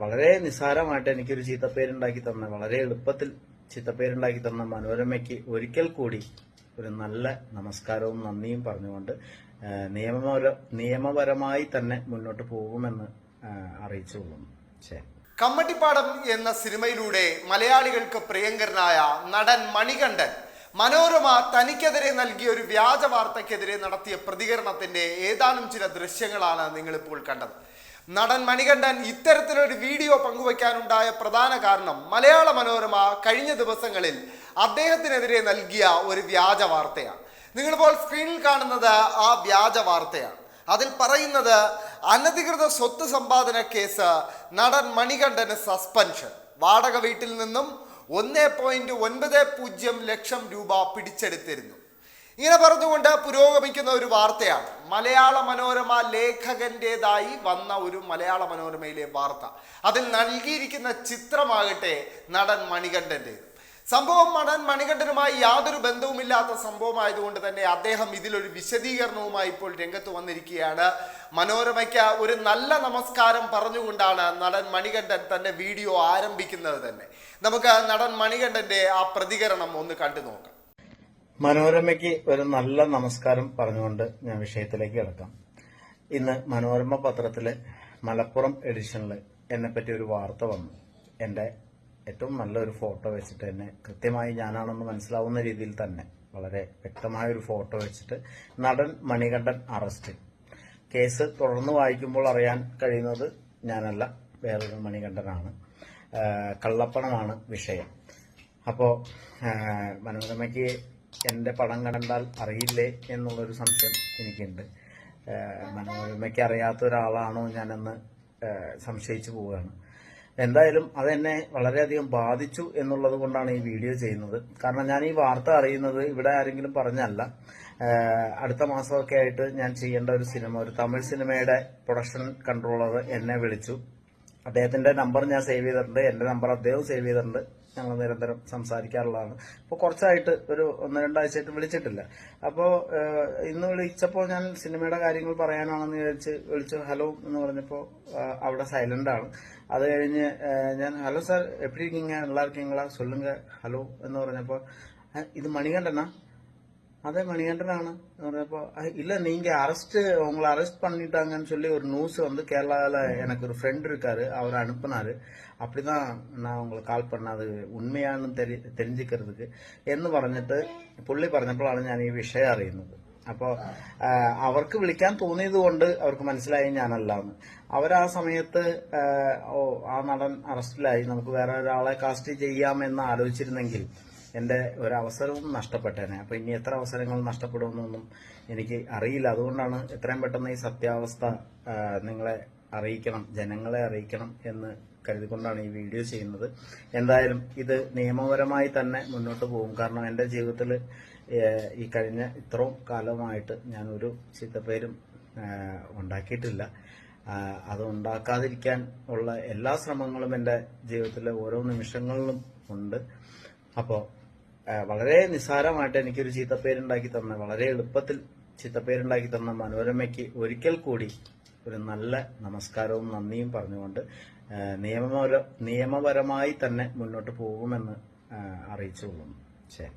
വളരെ നിസ്സാരമായിട്ട് എനിക്കൊരു ചീത്തപ്പേരുണ്ടാക്കി തന്ന വളരെ എളുപ്പത്തിൽ ചീത്തപ്പേരുണ്ടാക്കി തന്ന മനോരമയ്ക്ക് ഒരിക്കൽ കൂടി ഒരു നല്ല നമസ്കാരവും നന്ദിയും പറഞ്ഞുകൊണ്ട് നിയമപര നിയമപരമായി തന്നെ മുന്നോട്ട് പോകുമെന്ന് അറിയിച്ചു അറിയിച്ചുകൊള്ളുന്നു കമ്മട്ടിപ്പാടം എന്ന സിനിമയിലൂടെ മലയാളികൾക്ക് പ്രിയങ്കരനായ നടൻ മണികണ്ഠൻ മനോരമ തനിക്കെതിരെ നൽകിയ ഒരു വ്യാജ വാർത്തയ്ക്കെതിരെ നടത്തിയ പ്രതികരണത്തിന്റെ ഏതാനും ചില ദൃശ്യങ്ങളാണ് നിങ്ങളിപ്പോൾ കണ്ടത്. നടൻ മണികണ്ഠൻ ഇത്തരത്തിലൊരു വീഡിയോ പങ്കുവയ്ക്കാനുണ്ടായ പ്രധാന കാരണം മലയാള മനോരമ കഴിഞ്ഞ ദിവസങ്ങളിൽ അദ്ദേഹത്തിനെതിരെ നൽകിയ ഒരു വ്യാജ വാർത്തയാണ്. നിങ്ങളിപ്പോൾ സ്ക്രീനിൽ കാണുന്നത് ആ വ്യാജ വാർത്തയാണ്. അതിൽ പറയുന്നത് അനധികൃത സ്വത്ത് സമ്പാദന കേസ് നടൻ മണികണ്ഠന് സസ്പെൻഷൻ വാടക വീട്ടിൽ നിന്നും ഒന്ന് പോയിന്റ് ഒൻപത് പൂജ്യം ലക്ഷം രൂപ പിടിച്ചെടുത്തിരുന്നു. ഇങ്ങനെ പറഞ്ഞുകൊണ്ട് പുരോഗമിക്കുന്ന ഒരു വാർത്തയാണ്. മലയാള മനോരമ ലേഖകന്റെതായി വന്ന ഒരു മലയാള മനോരമയിലെ വാർത്ത. അതിൽ നൽകിയിരിക്കുന്ന ചിത്രമാകട്ടെ നടൻ മണികണ്ഠന്റെ സംഭവം നടൻ മണികണ്ഠനുമായി യാതൊരു ബന്ധവുമില്ലാത്ത സംഭവമായതുകൊണ്ട് തന്നെ അദ്ദേഹം ഇതിലൊരു വിശദീകരണവുമായി ഇപ്പോൾ രംഗത്ത് വന്നിരിക്കുകയാണ്. മനോരമയ്ക്ക് ഒരു നല്ല നമസ്കാരം പറഞ്ഞുകൊണ്ടാണ് നടൻ മണികണ്ഠൻ തന്റെ വീഡിയോ ആരംഭിക്കുന്നത് തന്നെ. നമുക്ക് നടൻ മണികണ്ഠന്റെ ആ പ്രതികരണം ഒന്ന് കണ്ടു നോക്കാം മനോരമയ്ക്ക് ഒരു നല്ല നമസ്കാരം പറഞ്ഞുകൊണ്ട് ഞാൻ വിഷയത്തിലേക്ക് കിടക്കാം. ഇന്ന് മനോരമ പത്രത്തിലെ മലപ്പുറം എഡിഷനിൽ എന്നെപ്പറ്റി ഒരു വാർത്ത വന്നു. എന്റെ ഏറ്റവും നല്ലൊരു ഫോട്ടോ വെച്ചിട്ട് എന്നെ കൃത്യമായി ഞാനാണെന്ന് മനസ്സിലാവുന്ന രീതിയിൽ തന്നെ വളരെ വ്യക്തമായ ഒരു ഫോട്ടോ വെച്ചിട്ട് നടൻ മണികണ്ഠൻ അറസ്റ്റ്. കേസ് തുടർന്ന് വായിക്കുമ്പോൾ അറിയാൻ കഴിയുന്നത് ഞാനല്ല വേറൊരു മണികണ്ഠനാണ്. കള്ളപ്പണമാണ് വിഷയം. അപ്പോൾ മനോരമയ്ക്ക് എന്റെ പടം കണ്ടാൽ അറിയില്ലേ എന്നുള്ളൊരു സംശയം എനിക്കുണ്ട്. മനോരമയ്ക്ക് അറിയാത്ത ഒരാളാണോ ഞാനെന്ന് സംശയിച്ചു പോവുകയാണ്. എന്തായാലും അതെന്നെ വളരെയധികം ബാധിച്ചു എന്നുള്ളത് കൊണ്ടാണ് ഈ വീഡിയോ ചെയ്യുന്നത്. കാരണം ഞാൻ ഈ വാർത്ത അറിയുന്നത് ഇവിടെ ആരെങ്കിലും പറഞ്ഞല്ല. അടുത്ത മാസമൊക്കെ ആയിട്ട് ഞാൻ ചെയ്യേണ്ട ഒരു സിനിമ ഒരു തമിഴ് സിനിമയുടെ പ്രൊഡക്ഷൻ കൺട്രോളർ എന്നെ വിളിച്ചു. അദ്ദേഹത്തിന്റെ നമ്പർ ഞാൻ സേവ് ചെയ്തിട്ടുണ്ട് എന്റെ നമ്പർ അദ്ദേഹം സേവ് ചെയ്തിട്ടുണ്ട് ഞങ്ങൾ നിരന്തരം സംസാരിക്കാറുള്ളതാണ് അപ്പോൾ കുറച്ചായിട്ട് ഒരു ഒന്ന് രണ്ടാഴ്ചയായിട്ട് വിളിച്ചിട്ടില്ല അപ്പോൾ ഇന്ന് വിളിച്ചപ്പോൾ ഞാൻ സിനിമയുടെ കാര്യങ്ങൾ പറയാനാണെന്ന് വിചാരിച്ച് വിളിച്ചു ഹലോ എന്ന് പറഞ്ഞപ്പോൾ അവിടെ സൈലന്റ് ആണ് അത് കഴിഞ്ഞ് ആ, ഞാൻ ഹലോ സാർ എപ്പടി இருக்கீங்க நல்லா இருக்கீங்களா சொல்லுங்க ഹലോ എന്ന് പറഞ്ഞപ്പോൾ "ആ, ഇത് മണികണ്ഠനാ அதே மணிகண்டனான இப்போ இல்லை நீங்கள் அரெஸ்ட்டு உங்களை அரெஸ்ட் பண்ணிட்டாங்கன்னு சொல்லி ஒரு நியூஸ் வந்து கேரளாவில் எனக்கு ஒரு ஃப்ரெண்ட் இருக்காரு அவர் அனுப்புனார் அப்படி தான் நான் உங்களுக்கு கால் பண்ணത് ഉണ്മയാണെന്ന് തെരി എന്ന് പറഞ്ഞിട്ട് പുള്ളി പറഞ്ഞപ്പോഴാണ് ഞാൻ ഈ വിഷയം അറിയുന്നത്. അപ്പോൾ അവർക്ക് വിളിക്കാൻ തോന്നിയത് കൊണ്ട് അവർക്ക് മനസ്സിലായി ഞാനല്ലാന്ന്. അവരാ സമയത്ത് ഓ ആ നടൻ അറസ്റ്റിലായി നമുക്ക് വേറെ ഒരാളെ കാസ്റ്റ് ചെയ്യാമെന്ന് ആലോചിച്ചിരുന്നെങ്കിൽ എന്റെ ഒരു അവസരവും നഷ്ടപ്പെട്ടേനെ. അപ്പൊ ഇനി എത്ര അവസരങ്ങൾ നഷ്ടപ്പെടുമെന്നൊന്നും എനിക്ക് അറിയില്ല. അതുകൊണ്ടാണ് എത്രയും പെട്ടെന്ന് ഈ സത്യാവസ്ഥ നിങ്ങളെ അറിയിക്കണം ജനങ്ങളെ അറിയിക്കണം എന്ന് കരുതിക്കൊണ്ടാണ് ഈ വീഡിയോ ചെയ്യുന്നത്. എന്തായാലും ഇത് നിയമപരമായി തന്നെ മുന്നോട്ട് പോകും. കാരണം എന്റെ ജീവിതത്തിൽ ഈ കഴിഞ്ഞ ഇത്രയും കാലമായിട്ട് ഞാൻ ഒരു ചീത്തപ്പേരും ഉണ്ടാക്കിയിട്ടില്ല. അത് ഉണ്ടാക്കാതിരിക്കാൻ ഉള്ള എല്ലാ ശ്രമങ്ങളും എന്റെ ജീവിതത്തിലെ ഓരോ നിമിഷങ്ങളിലും ഉണ്ട്. അപ്പോൾ വളരെ നിസ്സാരമായിട്ട് എനിക്കൊരു ചീത്തപ്പേരുണ്ടാക്കി തന്ന വളരെ എളുപ്പത്തിൽ ചീത്തപ്പേരുണ്ടാക്കി തന്ന മനോരമയ്ക്ക് ഒരിക്കൽ കൂടി ഒരു നല്ല നമസ്കാരവും നന്ദിയും പറഞ്ഞുകൊണ്ട് നിയമപര നിയമപരമായി തന്നെ മുന്നോട്ട് പോകുമെന്ന് അറിയിച്ചു അറിയിച്ചുകൊള്ളുന്നു. ശരി.